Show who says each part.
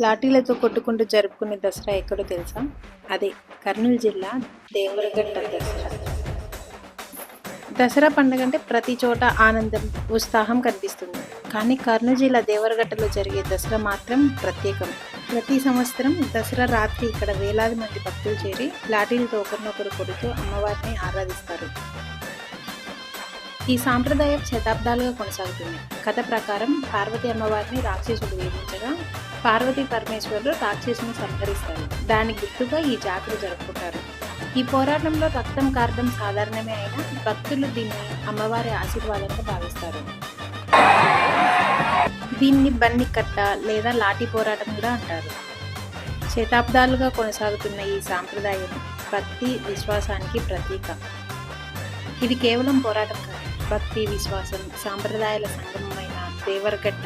Speaker 1: లాఠీలతో కొట్టుకుంటూ జరుపుకునే దసరా ఎక్కడో తెలుసా? అదే కర్నూలు జిల్లా దేవరగట్ట దసరా. దసరా పండుగ అంటే ప్రతి చోట ఆనందం ఉత్సాహం కనిపిస్తుంది. కానీ కర్నూలు జిల్లా దేవరగట్టలో జరిగే దసరా మాత్రం ప్రత్యేకం. ప్రతి సంవత్సరం దసరా రాత్రి ఇక్కడ వేలాది మంది భక్తులు చేరి లాఠీలతో ఒకరినొకరు కొడుతూ అమ్మవారిని ఆరాధిస్తారు. ఈ సాంప్రదాయం శతాబ్దాలుగా కొనసాగుతుంది. కథ ప్రకారం పార్వతి అమ్మవారిని రాక్షసుడు వేధించగా పార్వతి పరమేశ్వరులు రాక్షసుని సంహరిస్తారు. దానికి గుర్తుగా ఈ జాతర జరుపుకుంటారు. ఈ పోరాటంలో రక్తం కారడం సాధారణమే అయినా భక్తులు దీన్ని అమ్మవారి ఆశీర్వాదంగా భావిస్తారు. దీన్ని బన్ని కట్ట లేదా లాఠీ పోరాటం కూడా అంటారు. శతాబ్దాలుగా కొనసాగుతున్న ఈ సాంప్రదాయం భక్తి విశ్వాసానికి ప్రతీక. ఇది కేవలం పోరాటం కాదు. భక్తి విశ్వాసం సాంప్రదాయాల సంగమమైన దేవరగట్ట